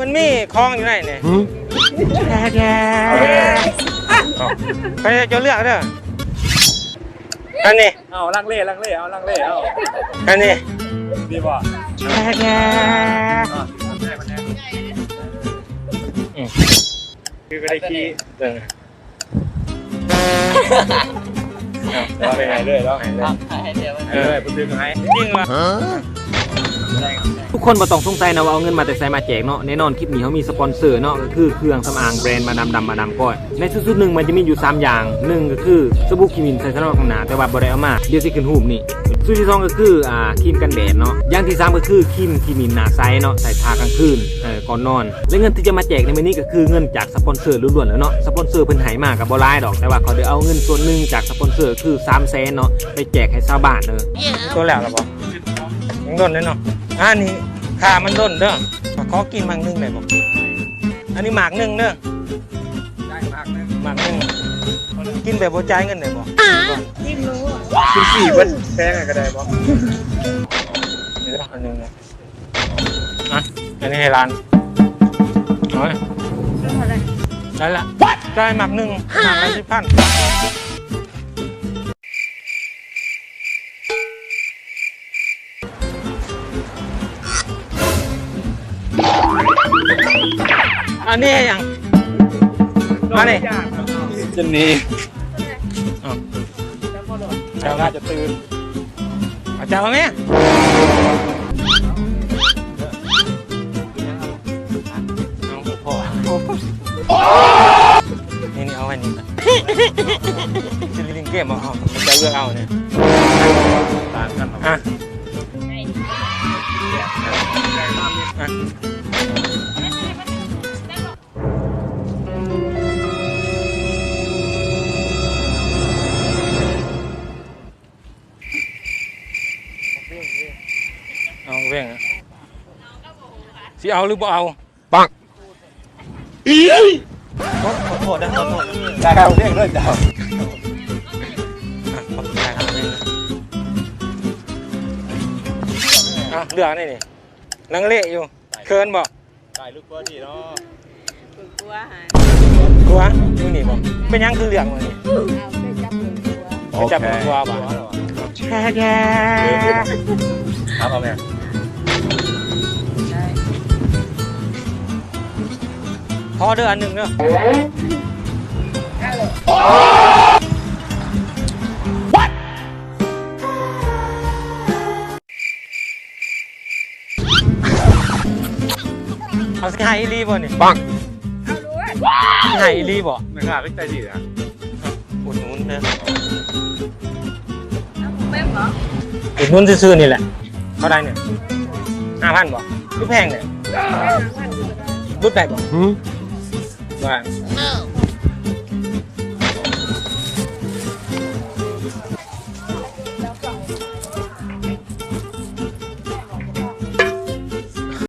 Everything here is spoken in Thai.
มันมีคลองอยู่ไหนเนี่ยแท้แท้ไปจะเลือกเด้ออันนี้เอาลังเล่ลังเล่เอาลังเล่เอาอันนี้ดีป่ะแท้แท้คือก็ได้ขี้เด้อเอาไปไหนเลยแล้วให้เดี๋ยวเออไปซื้อให้จริงวะทุ กคนบ่ต้องสงสัยนะว่าเอาเงินมาแต่ใส่มาแจกเนาะแน่นอนคลิปนี้เขามีสปอนเซอร์เนาะก็คือเครื่องสำอางแบรนด์มาดามดำมาดามก้อยในสุดๆหนึ่งมันจะมีอยู่ 3 อย่างหนึ่งก็คือสบู่คิมินใส่สำหรับข้างหน้าแต่ว่าบ่ได้เอามาเดี๋ยวสิขึ้นรูปนี่ส่วนที่สองก็คืออ่าครีมกันแดดเนาะอย่างที่สามก็คือครีมคิมินหน้าไซส์เนาะใส่ทากลางคืนเออก่อนนอน และเงินที่จะมาแจกในวันนี้ก็คือเงินจากสปอนเซอร์ล้วนๆแล้วเนาะสปอนเซอร์เพิ่นให้มากกับบ่หลายดอกแต่ว่าเขาได้เอาเงินส่วนหนึ่งจากสปอนเซอร์คือ3แสนเนาะไปแจกให้ชาวบ้านเออตัวแล้วหรอปะยังด้นเลยเนาะอันนี้ ขามันด้นเด้อขอกินมังหนึงได้บ่อันนี้หมากหนึงเด้อได้มากนะหมากหนึงกินแบบบ่จ่ายเงินได้บ่กินสี่เบิ้ลแพงก็ได้ป่ะเดี๋ยวอันหนึงนะอะอันนี้ให้ร้านเอาไว้ได้ละได้หมากหนึงหมากละสิบพัน อันนี้ให้ยัง มาดิจะหนีเอาชาวนาจะตื่นเอาเจ้าไหมนี่นี่เอาไว้นี่ก่อนซิลิงเกมเอาเอาจะเลือกเอาเนี่ยต่างกันหรออะ เอาเว้งอะสิเอาหรือบ่เอาปังขอโทษนะขอโทษได้ครับเรียกด้วยเจ้าอะขอบคุณครับเว้งอะเลือกนี่นี่ลังเลอยู่เคินบอกได้ลูกเบอร์ดีเนาะกลัวหายกลัวมึงนี่บอกเป็นหยังคือเหลืองวะนี่เอาไปจับมือกลัวไปจับมึงกลัวป่ะแช่แช่ครับเอาแม่ พอเด้ออันหนึ่งเด้อเอาสกายอีลีบ่นี่ปังเอารู้ว่าสกายอีลีบ่ไม่กล้าไม่ใจดีนะอุดหนุนเด้อเอาเป๊ปเหรออุดหนุนซื่อๆนี่แหละเท่าไรเนี่ยห้าพันบ่คือแพงเนี่ยรุดได้บ่ ว่า